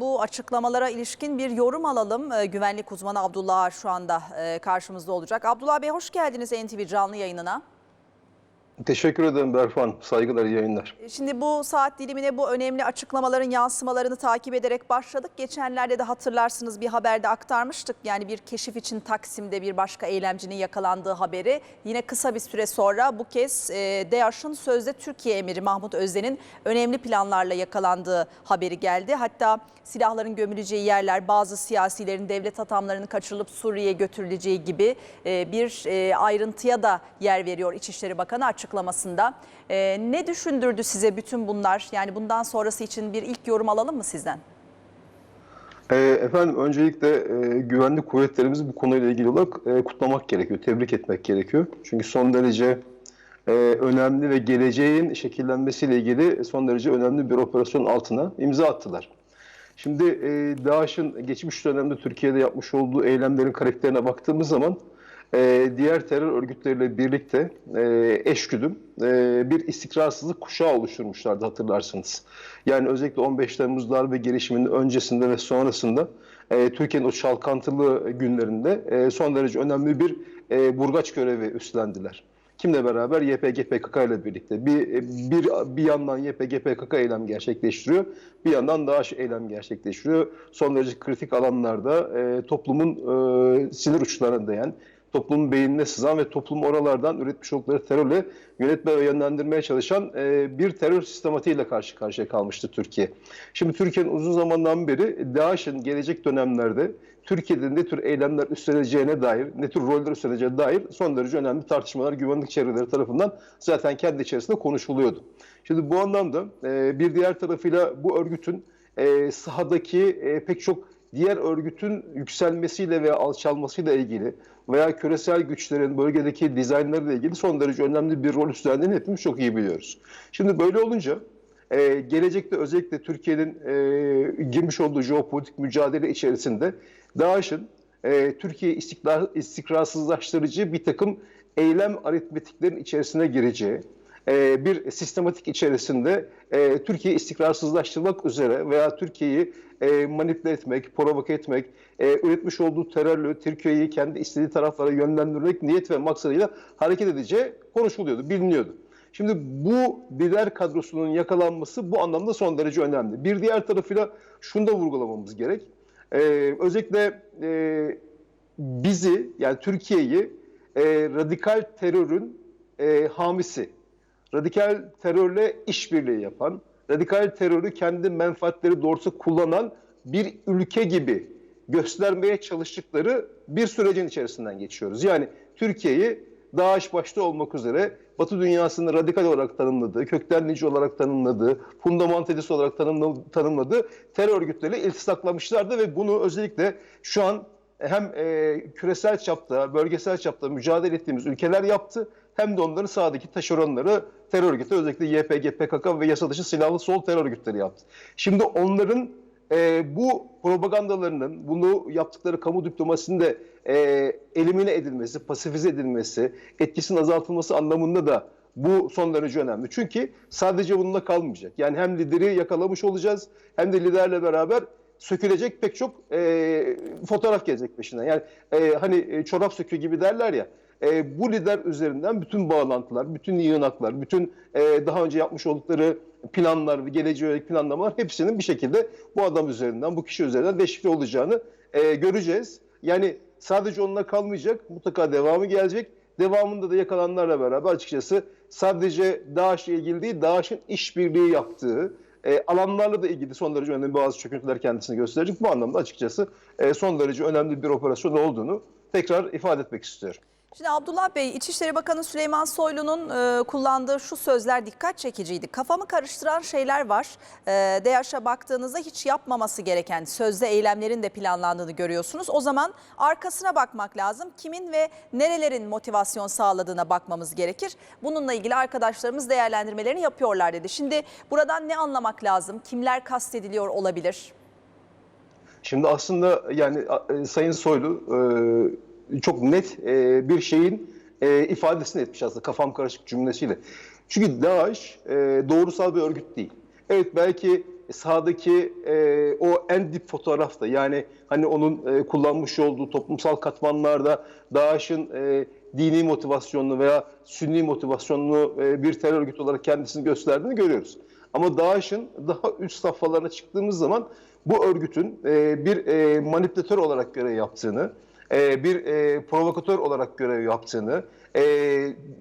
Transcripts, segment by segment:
Bu açıklamalara ilişkin bir yorum alalım. Ee, Güvenlik uzmanı Abdullah Ağar şu anda e, karşımızda olacak. Abdullah Bey hoş geldiniz NTV canlı yayınına. Teşekkür ederim Berfan. Saygılar, yayınlar. Şimdi bu saat dilimine bu önemli açıklamaların yansımalarını takip ederek başladık. Geçenlerde de hatırlarsınız bir haberde aktarmıştık. Yani bir keşif için Taksim'de bir başka eylemcinin yakalandığı haberi. Yine kısa bir süre sonra bu kez e, DAEŞ'ın sözde Türkiye emiri Mahmut Özden'in önemli planlarla yakalandığı haberi geldi. Hatta silahların gömüleceği yerler, bazı siyasilerin devlet adamlarının kaçırılıp Suriye'ye götürüleceği gibi e, bir e, ayrıntıya da yer veriyor İçişleri Bakanı açıklamasında. E, ne düşündürdü size bütün bunlar? Yani bundan sonrası için bir ilk yorum alalım mı sizden? Ee, efendim öncelikle e, güvenlik kuvvetlerimizi bu konuyla ilgili olarak e, kutlamak gerekiyor, tebrik etmek gerekiyor. Çünkü son derece e, önemli ve geleceğin şekillenmesiyle ilgili son derece önemli bir operasyon altına imza attılar. Şimdi e, DAEŞ'in geçmiş dönemde Türkiye'de yapmış olduğu eylemlerin karakterine baktığımız zaman e, diğer terör örgütleriyle birlikte e, eşgüdüm e, bir istikrarsızlık kuşağı oluşturmuşlardı hatırlarsınız. Yani özellikle 15 Temmuz darbe girişiminin öncesinde ve sonrasında e, Türkiye'nin o çalkantılı günlerinde e, son derece önemli bir e, burgaç görevi üstlendiler. Kimle beraber? YPG PKK ile birlikte. Bir, bir, bir yandan YPG PKK eylem gerçekleştiriyor, bir yandan DAEŞ eylem gerçekleştiriyor. Son derece kritik alanlarda e, toplumun e, sinir uçlarına değen, toplumun beynine sızan ve toplum oralardan üretmiş oldukları terörle yönetme ve yönlendirmeye çalışan e, bir terör sistematiğiyle karşı karşıya kalmıştı Türkiye. Şimdi Türkiye'nin uzun zamandan beri DAEŞ'in gelecek dönemlerde Türkiye'de ne tür eylemler üstleneceğine dair, ne tür roller üstleneceğine dair son derece önemli tartışmalar güvenlik çevreleri tarafından zaten kendi içerisinde konuşuluyordu. Şimdi bu anlamda e, bir diğer tarafıyla bu örgütün e, sahadaki e, pek çok diğer örgütün yükselmesiyle veya alçalmasıyla ilgili veya küresel güçlerin bölgedeki dizaynlarıyla ilgili son derece önemli bir rol üstlendiğini hepimiz çok iyi biliyoruz. Şimdi böyle olunca e, gelecekte özellikle Türkiye'nin e, girmiş olduğu jeopolitik mücadele içerisinde DAEŞ'in e, Türkiye istikrar, istikrarsızlaştırıcı bir takım eylem aritmetiklerin içerisine gireceği, e, bir sistematik içerisinde e, Türkiye'yi istikrarsızlaştırmak üzere veya Türkiye'yi e, manipüle etmek, provoke etmek, e, üretmiş olduğu terörle Türkiye'yi kendi istediği taraflara yönlendirmek niyet ve maksadıyla hareket edeceği konuşuluyordu, biliniyordu. Şimdi bu lider kadrosunun yakalanması bu anlamda son derece önemli. Bir diğer tarafıyla şunu da vurgulamamız gerek. Ee, özellikle e, bizi yani Türkiye'yi e, radikal terörün e, hamisi, radikal terörle işbirliği yapan, radikal terörü kendi menfaatleri doğrusu kullanan bir ülke gibi göstermeye çalıştıkları bir sürecin içerisinden geçiyoruz. Yani Türkiye'yi DAEŞ başta olmak üzere Batı dünyasının radikal olarak tanımladığı, köktenlici olarak tanımladığı, fundamentalist olarak tanımla- tanımladığı terör örgütleriyle iltisaklamışlardı ve bunu özellikle şu an hem e, küresel çapta, bölgesel çapta mücadele ettiğimiz ülkeler yaptı hem de onların sahadaki taşeronları terör örgütleri özellikle YPG, PKK ve yasa dışı silahlı sol terör örgütleri yaptı. Şimdi onların e, bu propagandalarının, bunu yaptıkları kamu diplomasinde e, elimine edilmesi, pasifize edilmesi, etkisinin azaltılması anlamında da bu son derece önemli. Çünkü sadece bununla kalmayacak. Yani hem lideri yakalamış olacağız hem de liderle beraber sökülecek pek çok e, fotoğraf gelecek peşinden. Yani e, hani e, çorap sökü gibi derler ya. E, bu lider üzerinden bütün bağlantılar, bütün yığınaklar, bütün e, daha önce yapmış oldukları planlar ve geleceğe yönelik planlamalar hepsinin bir şekilde bu adam üzerinden, bu kişi üzerinden deşifre olacağını e, göreceğiz. Yani sadece onunla kalmayacak, mutlaka devamı gelecek. Devamında da yakalananlarla beraber açıkçası sadece DAEŞ'le ilgili değil, DAEŞ'in işbirliği yaptığı, e, alanlarla da ilgili son derece önemli bazı çöküntüler kendisini gösterecek. Bu anlamda açıkçası e, son derece önemli bir operasyon olduğunu tekrar ifade etmek istiyorum. Şimdi Abdullah Bey, İçişleri Bakanı Süleyman Soylu'nun e, kullandığı şu sözler dikkat çekiciydi. Kafamı karıştıran şeyler var. E, DAEŞ'e baktığınızda hiç yapmaması gereken sözde eylemlerin de planlandığını görüyorsunuz. O zaman arkasına bakmak lazım. Kimin ve nerelerin motivasyon sağladığına bakmamız gerekir. Bununla ilgili arkadaşlarımız değerlendirmelerini yapıyorlar dedi. Şimdi buradan ne anlamak lazım? Kimler kastediliyor olabilir? Şimdi aslında yani e, Sayın Soylu e, çok net e, bir şeyin e, ifadesini etmiş aslında kafam karışık cümlesiyle. Çünkü DAEŞ e, doğrusal bir örgüt değil. Evet belki sağdaki e, o en dip fotoğrafta yani hani onun e, kullanmış olduğu toplumsal katmanlarda DAEŞ'in e, dini motivasyonlu veya sünni motivasyonlu e, bir terör örgütü olarak kendisini gösterdiğini görüyoruz. Ama DAEŞ'in daha üst safhalarına çıktığımız zaman bu örgütün e, bir e, manipülatör olarak görev yaptığını, e, bir e, provokatör olarak görev yaptığını, e,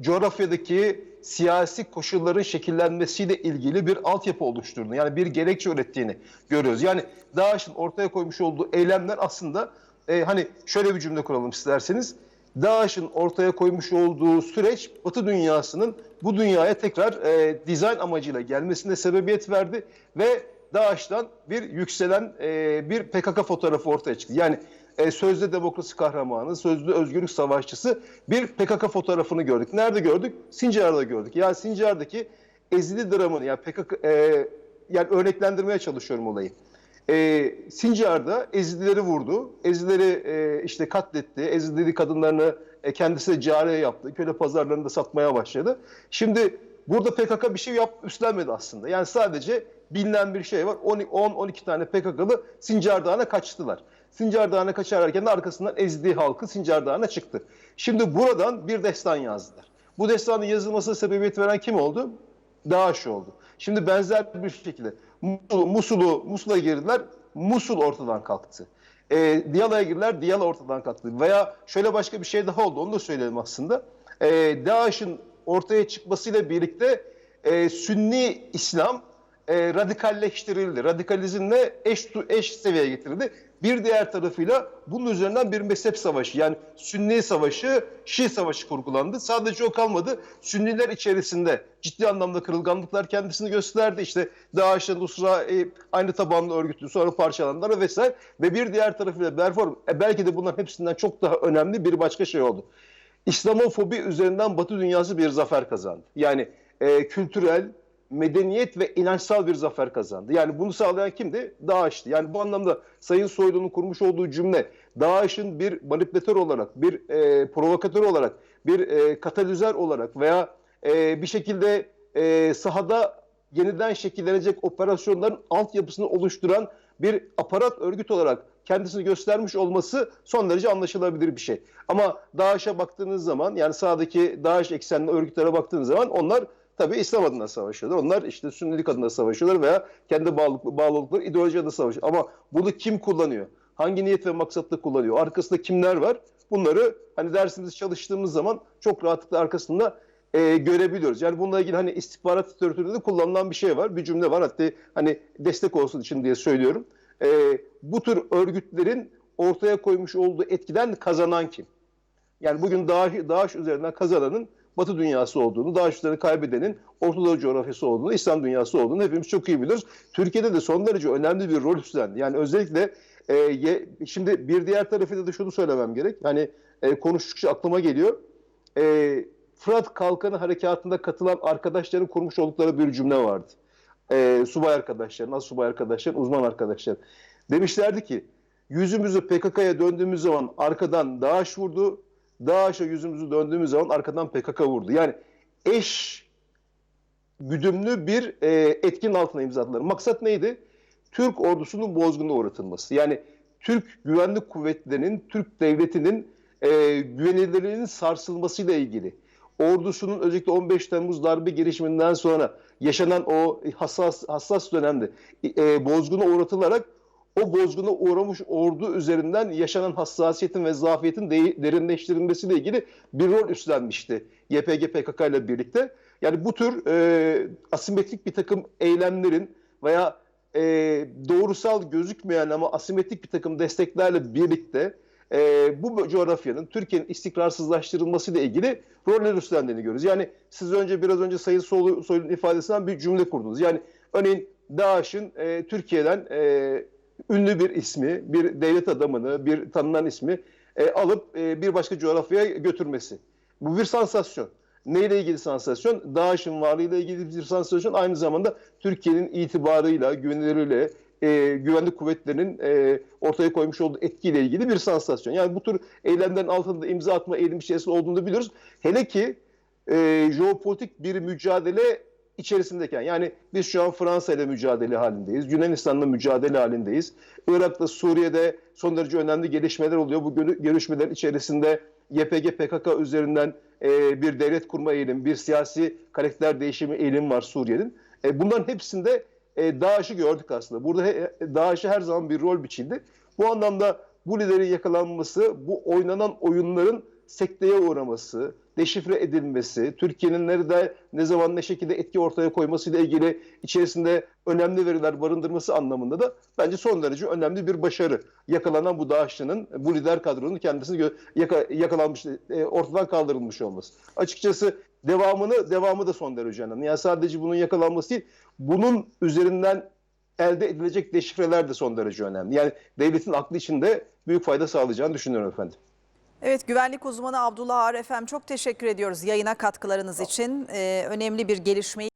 coğrafyadaki siyasi koşulların şekillenmesiyle ilgili bir altyapı oluşturduğunu, yani bir gerekçe ürettiğini görüyoruz. Yani DAEŞ'in ortaya koymuş olduğu eylemler aslında e, hani şöyle bir cümle kuralım isterseniz. DAEŞ'in ortaya koymuş olduğu süreç Batı dünyasının bu dünyaya tekrar e, dizayn amacıyla gelmesine sebebiyet verdi ve DAEŞ'ten bir yükselen e, bir PKK fotoğrafı ortaya çıktı. Yani e, sözde demokrasi kahramanı, sözde özgürlük savaşçısı bir PKK fotoğrafını gördük. Nerede gördük? Sincar'da gördük. Yani Sincar'daki ezili dramını yani PKK e, yani örneklendirmeye çalışıyorum olayı. E, Sincar'da Ezidileri vurdu. Ezidileri e, işte katletti. Ezidileri kadınlarını e, kendisi cariye yaptı. Köle pazarlarında satmaya başladı. Şimdi burada PKK bir şey yap, üstlenmedi aslında. Yani sadece bilinen bir şey var. 10-12 tane PKK'lı Sincar Dağı'na kaçtılar. Sincar Dağı'na kaçarken de arkasından ezdiği halkı Sincar Dağı'na çıktı. Şimdi buradan bir destan yazdılar. Bu destanın yazılmasına sebebiyet veren kim oldu? DAEŞ oldu. Şimdi benzer bir şekilde Musul, Musul'u, Musul'a girdiler, Musul ortadan kalktı. E, Diyala'ya girdiler, Diyala ortadan kalktı. Veya şöyle başka bir şey daha oldu, onu da söyleyelim aslında. E, DAEŞ'in ortaya çıkmasıyla birlikte e, Sünni İslam e, radikalleştirildi. Radikalizmle eş, eş seviyeye getirildi. Bir diğer tarafıyla bunun üzerinden bir mezhep savaşı yani Sünni savaşı, Şii savaşı kurgulandı. Sadece o kalmadı. Sünniler içerisinde ciddi anlamda kırılganlıklar kendisini gösterdi. İşte DAEŞ'le Nusra e, aynı tabanlı örgütü sonra parçalandılar vesaire. Ve bir diğer tarafıyla Berform e, belki de bunların hepsinden çok daha önemli bir başka şey oldu. İslamofobi üzerinden Batı dünyası bir zafer kazandı. Yani e, kültürel, medeniyet ve inançsal bir zafer kazandı. Yani bunu sağlayan kimdi? DAEŞ'ti. Yani bu anlamda Sayın Soylu'nun kurmuş olduğu cümle DAEŞ'in bir manipülatör olarak, bir e, provokatör olarak, bir e, katalizör olarak veya e, bir şekilde e, sahada yeniden şekillenecek operasyonların altyapısını oluşturan bir aparat örgüt olarak kendisini göstermiş olması son derece anlaşılabilir bir şey. Ama DAEŞ'e baktığınız zaman yani sağdaki DAEŞ eksenli örgütlere baktığınız zaman onlar tabii İslam adına savaşıyorlar. Onlar işte Sünnilik adına savaşıyorlar veya kendi bağlı, bağlı oldukları ideoloji adına savaşıyor. Ama bunu kim kullanıyor? Hangi niyet ve maksatla kullanıyor? Arkasında kimler var? Bunları hani dersimiz çalıştığımız zaman çok rahatlıkla arkasında e, görebiliyoruz. Yani bununla ilgili hani istihbarat literatüründe de kullanılan bir şey var. Bir cümle var hatta hani destek olsun için diye söylüyorum. E, bu tür örgütlerin ortaya koymuş olduğu etkiden kazanan kim? Yani bugün DAEŞ, DAEŞ üzerinden kazananın Batı dünyası olduğunu, üzerine kaybedenin Orta Doğu coğrafyası olduğunu, İslam dünyası olduğunu hepimiz çok iyi biliyoruz. Türkiye'de de son derece önemli bir rol üstlendi. Yani özellikle e, ye, şimdi bir diğer tarafıyla da şunu söylemem gerek. Hani e, konuştukça aklıma geliyor. E, Fırat Kalkanı Harekatı'nda katılan arkadaşların kurmuş oldukları bir cümle vardı. E, subay arkadaşların, az subay arkadaşların, uzman arkadaşlar. Demişlerdi ki yüzümüzü PKK'ya döndüğümüz zaman arkadan DAEŞ vurdu, DAEŞ'e yüzümüzü döndüğümüz zaman arkadan PKK vurdu. Yani eş güdümlü bir e, etkinin altına imzaladılar. Maksat neydi? Türk ordusunun bozguna uğratılması. Yani Türk güvenlik kuvvetlerinin, Türk devletinin e, güvenilirliğinin sarsılmasıyla ilgili. Ordusunun özellikle 15 Temmuz darbe girişiminden sonra yaşanan o hassas hassas dönemde e, bozguna uğratılarak o bozguna uğramış ordu üzerinden yaşanan hassasiyetin ve zafiyetin de, derinleştirilmesiyle ilgili bir rol üstlenmişti YPG PKK ile birlikte. Yani bu tür e, asimetrik bir takım eylemlerin veya e, doğrusal gözükmeyen ama asimetrik bir takım desteklerle birlikte e, bu coğrafyanın Türkiye'nin istikrarsızlaştırılmasıyla ilgili roller üstlendiğini görüyoruz. Yani siz önce biraz önce Sayın Soylu, Soylu'nun ifadesinden bir cümle kurdunuz. Yani örneğin DAEŞ'in e, Türkiye'den e, ünlü bir ismi, bir devlet adamını, bir tanınan ismi e, alıp e, bir başka coğrafyaya götürmesi. Bu bir sansasyon. Neyle ilgili sansasyon? DAEŞ'in varlığıyla ilgili bir sansasyon. Aynı zamanda Türkiye'nin itibarıyla, güvenilirliğiyle, e, güvenlik kuvvetlerinin e, ortaya koymuş olduğu etkiyle ilgili bir sansasyon. Yani bu tür eylemlerin altında imza atma eğilim içerisinde olduğunu biliyoruz. Hele ki e, jeopolitik bir mücadele içerisindeyken yani biz şu an Fransa ile mücadele halindeyiz. Yunanistan'la mücadele halindeyiz. Irak'ta, Suriye'de son derece önemli gelişmeler oluyor. Bu görü- görüşmelerin içerisinde YPG PKK üzerinden e, bir devlet kurma eğilim, bir siyasi karakter değişimi eğilim var Suriye'nin. E, bunların hepsinde e, DAEŞ'i gördük aslında. Burada he, DAEŞ'e her zaman bir rol biçildi. Bu anlamda bu liderin yakalanması, bu oynanan oyunların sekteye uğraması, deşifre edilmesi, Türkiye'nin nerede, ne zaman, ne şekilde etki ortaya koymasıyla ilgili içerisinde önemli veriler barındırması anlamında da bence son derece önemli bir başarı. Yakalanan bu DAEŞ'linin, bu lider kadronun kendisini yaka- yakalanmış, e, ortadan kaldırılmış olması. Açıkçası devamını, devamı da son derece önemli. Yani sadece bunun yakalanması değil, bunun üzerinden elde edilecek deşifreler de son derece önemli. Yani devletin aklı içinde büyük fayda sağlayacağını düşünüyorum efendim. Evet güvenlik uzmanı Abdullah Ağar efendim çok teşekkür ediyoruz yayına katkılarınız için. Ee, önemli bir gelişmeyi